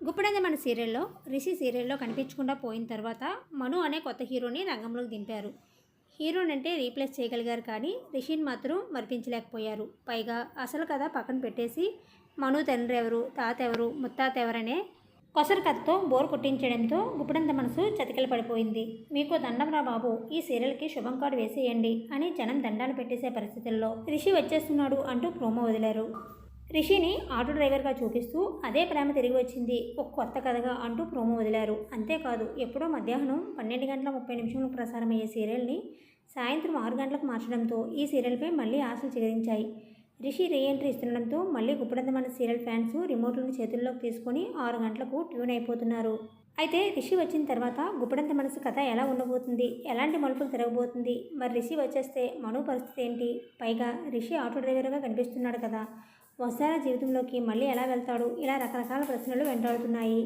గుప్పడంది మన సీరియల్లో రిషి సీరియల్లో కనిపించకుండా పోయిన తర్వాత మను అనే కొత్త హీరోని రంగంలోకి దింపారు. హీరోని అంటే రీప్లేస్ చేయగలిగారు కానీ రిషిని మాత్రం మరిపించలేకపోయారు. పైగా అసలు కథ పక్కన పెట్టేసి మను తండ్రి ఎవరు తాత ఎవరు ముత్తాత ఎవరనే కొసరు కథతో బోర్ కొట్టించడంతో గుప్పడంత మనసు చతికిల పడిపోయింది. మీకు దండంరా బాబు ఈ సీరియల్కి శుభం కార్డు వేసేయండి అని జనం దండాలు పెట్టేసే పరిస్థితుల్లో రిషి వచ్చేస్తున్నాడు అంటూ ప్రోమో వదిలారు. రిషిని ఆటో డ్రైవర్గా చూపిస్తూ అదే ప్రేమ తిరిగి వచ్చింది. ఒక కొత్త కథగా అంటూ ప్రోమో వదిలారు. అంతేకాదు ఎప్పుడో మధ్యాహ్నం పన్నెండు గంటల ముప్పై నిమిషంలో ప్రసారమయ్యే సీరియల్ని సాయంత్రం ఆరు గంటలకు మార్చడంతో ఈ సీరియల్పై మళ్ళీ ఆశలు చిగురించాయి రిషి రీఎంట్రీ ఇస్తుండడంతో మళ్ళీ గుప్పడంతమైన సీరియల్ ఫ్యాన్స్ రిమోట్లను చేతుల్లోకి తీసుకొని ఆరు గంటలకు ట్యూన్ అయిపోతున్నారు. అయితే రిషి వచ్చిన తర్వాత గుప్పడంత మనసు కథ ఎలా ఉండబోతుంది? ఎలాంటి మలుపులు తిరగబోతుంది? మరి రిషి వచ్చేస్తే మను పరిస్థితి ఏంటి? పైగా రిషి ఆటో డ్రైవర్గా కనిపిస్తున్నాడు కదా. వస్తారా జీవితంలోకి మళ్ళీ ఎలా వెళ్తాడు? ఇలా రకరకాల ప్రశ్నలు వెంటాడుతున్నాయి.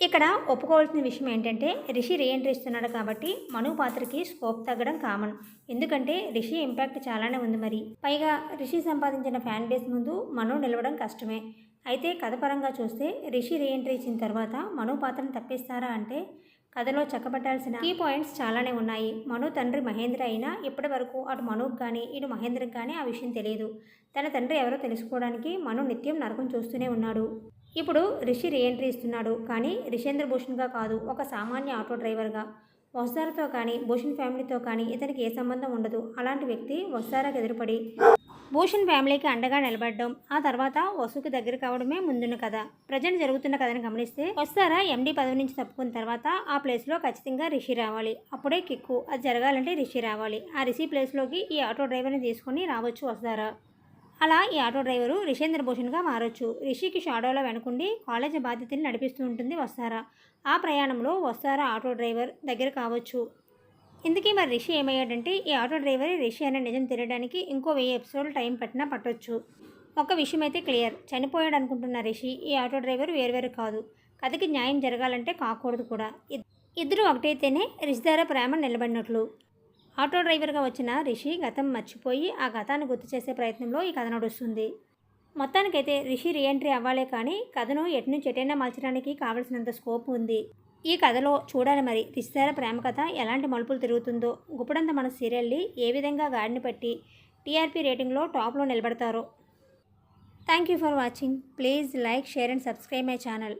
ఇక్కడ ఒప్పుకోవాల్సిన విషయం ఏంటంటే రిషి రీఎంట్రీ ఇస్తున్నాడు కాబట్టి మను పాత్రకి స్కోప్ తగ్గడం కామన్ ఎందుకంటే రిషి ఇంపాక్ట్ చాలానే ఉంది మరి. పైగా రిషి సంపాదించిన ఫ్యాన్ బేస్ ముందు మను నిలవడం కష్టమే. అయితే కథ పరంగా చూస్తే రిషి రీఎంట్రీ ఇచ్చిన తర్వాత మను పాత్రను తప్పిస్తారా అంటే కథలో చక్కబట్టాల్సిన కీ పాయింట్స్ చాలానే ఉన్నాయి. మను తండ్రి మహేంద్ర అయినా ఇప్పటి వరకు అటు మనుకు కానీ ఇటు మహేంద్రకు కానీ ఆ విషయం తెలియదు. తన తండ్రి ఎవరో తెలుసుకోవడానికి మను నిత్యం నరకం చూస్తూనే ఉన్నాడు. ఇప్పుడు రిషి రీఎంట్రీ ఇస్తున్నాడు. కానీ రిషేంద్ర భూషణ్గా కాదు ఒక సామాన్య ఆటో డ్రైవర్గా. వస్తారతో కానీ భూషణ్ ఫ్యామిలీతో కానీ ఇతనికి ఏ సంబంధం ఉండదు. అలాంటి వ్యక్తి వస్తారాకు ఎదురుపడి భూషణ్ ఫ్యామిలీకి అండగా నిలబడడం ఆ తర్వాత వసుకి దగ్గర కావడమే ముందున్న కథ. ప్రజెంట్ జరుగుతున్న కథను గమనిస్తే వస్తారా ఎండి పదవి నుంచి తప్పుకున్న తర్వాత ఆ ప్లేస్లో ఖచ్చితంగా రిషి రావాలి. అప్పుడే కిక్కు అది జరగాలంటే రిషి రావాలి. ఆ రిషి ప్లేస్లోకి ఈ ఆటో డ్రైవర్ని తీసుకొని రావచ్చు వస్తారా? అలా ఈ ఆటో డ్రైవరు రిషేంద్ర భూషణ్గా మారొచ్చు. రిషికి షాడోలో వెనుకుండి కాలేజీ బాధ్యతని నడిపిస్తూ ఉంటుంది వస్తారా? ఆ ప్రయాణంలో వస్తారా ఆటో డ్రైవర్ దగ్గర కావచ్చు. ఇందుకే మరి రిషి ఏమయ్యాడంటే ఈ ఆటో డ్రైవర్ రిషి అనే నిజం తెలియడానికి ఇంకో వెయ్యి ఎపిసోడ్లు టైం పట్టినా పట్టొచ్చు. ఒక విషయం అయితే క్లియర్. చనిపోయాడు అనుకుంటున్న రిషి ఈ ఆటో డ్రైవర్ వేరువేరు కాదు. కథకి న్యాయం జరగాలంటే కాకూడదు కూడా. ఇద్- ఇద్దరు ఒకటైతేనే రిషి ద్వారా ప్రేమ నిలబడినట్లు. ఆటో డ్రైవర్గా వచ్చిన రిషి గతం మర్చిపోయి ఆ గతాన్ని గుర్తు చేసే ప్రయత్నంలో ఈ కథ నడుస్తుంది. మొత్తానికైతే రిషి రీఎంట్రీ అవ్వాలే కానీ కథను ఎటు నుంచి ఎటైనా మార్చడానికి కావలసినంత స్కోప్ ఉంది. ఈ కథలో చూడాలి మరి రిషిదార ప్రేమ కథ ఎలాంటి మలుపులు తిరుగుతుందో గుప్పడంత మన సీరియల్ని ఏ విధంగా గాడిని పట్టి టీఆర్పీ రేటింగ్లో టాప్లో నిలబడతారో. Thank you for watching. Please like share and subscribe my channel.